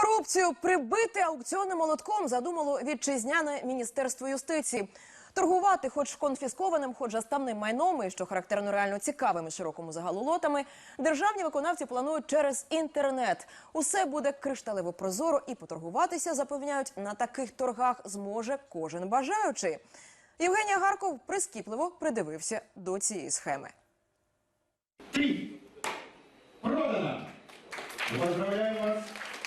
Корупцію прибити аукціонним молотком задумало вітчизняне міністерство юстиції. Торгувати хоч конфіскованим, хоч заставним майном, і що характерно реально цікавими широкому загалу лотами, державні виконавці планують через інтернет. Усе буде кришталево прозоро і поторгуватися, запевняють, на таких торгах зможе кожен бажаючий. Євгенія Гарков прискіпливо придивився до цієї схеми. Три. Продано. Поздравляю.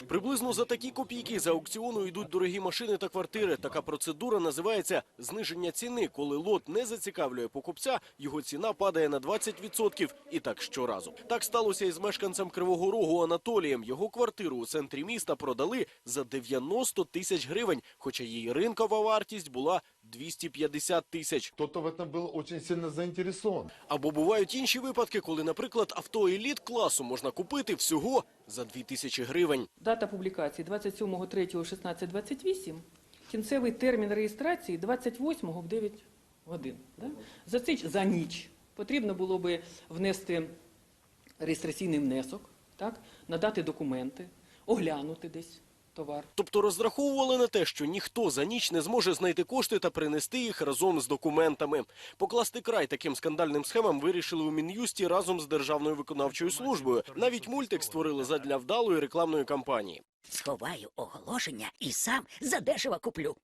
Приблизно за такі копійки за аукціону йдуть дорогі машини та квартири. Така процедура називається зниження ціни. Коли лот не зацікавлює покупця, його ціна падає на 20%. І так щоразу. Так сталося і з мешканцем Кривого Рогу Анатолієм. Його квартиру у центрі міста продали за 90 тисяч гривень, хоча її ринкова вартість була 250 тисяч. Кто-то в этом был очень сильно заинтересован. Або бувають інші випадки, коли, наприклад, авто еліт класу можна купити всього за 2 тисячі гривень. Дата публікації 27.03.1628, кінцевий термін реєстрації 28 в 9 годин. Да? За, цей, за ніч потрібно було би внести реєстраційний внесок, так? надати документи, оглянути десь товар. Тобто розраховували на те, що ніхто за ніч не зможе знайти кошти та принести їх разом з документами. Покласти край таким скандальним схемам вирішили у Мін'юсті разом з Державною виконавчою службою. Навіть мультик створили задля вдалої рекламної кампанії. Сховаю оголошення і сам задешево куплю.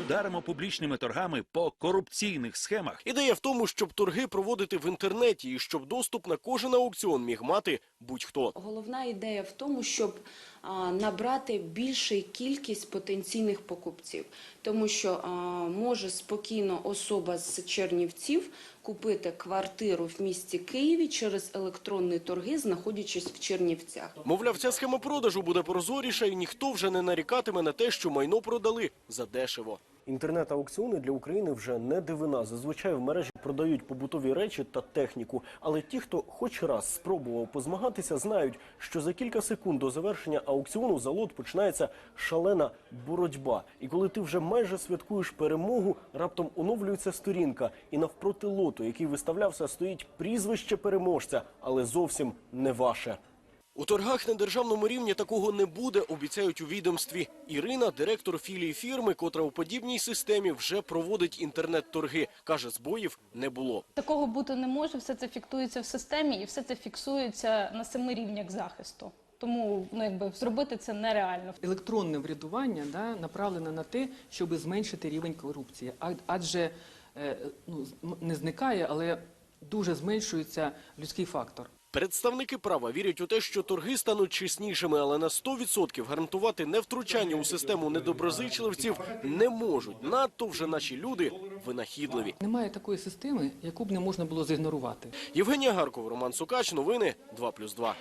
Ударимо публічними торгами по корупційних схемах. Ідея в тому, щоб торги проводити в інтернеті і щоб доступ на кожен аукціон міг мати будь-хто. Головна ідея в тому, щоб набрати більшу кількість потенційних покупців, тому що може спокійно особа з Чернівців купити квартиру в місті Києві через електронні торги, знаходячись в Чернівцях. Мовляв, ця схема продажу буде прозоріша, і ніхто вже не нарікатиме на те, що майно продали задешево. Інтернет-аукціони для України вже не дивина. Зазвичай в мережі продають побутові речі та техніку. Але ті, хто хоч раз спробував позмагатися, знають, що за кілька секунд до завершення аукціону за лот починається шалена боротьба. І коли ти вже майже святкуєш перемогу, раптом оновлюється сторінка, і навпроти лоту, який виставлявся, стоїть прізвище переможця, але зовсім не ваше. У торгах на державному рівні такого не буде, обіцяють у відомстві. Ірина, директор філії фірми, котра у подібній системі вже проводить інтернет-торги. Каже, збоїв не було. Такого бути не може, все це фіксується в системі і все це фіксується на семи рівнях захисту. Тому ну, якби, зробити це нереально. Електронне врядування да, направлене на те, щоб зменшити рівень корупції. Адже е, ну, з- не зникає, але дуже зменшується людський фактор. Представники права вірять у те, що торги стануть чеснішими, але на 100% гарантувати невтручання у систему недоброзичливців не можуть. Надто вже наші люди винахідливі. Немає такої системи, яку б не можна було зігнорувати. Євгенія Гарков, Роман Сукач. Новини 2+,2.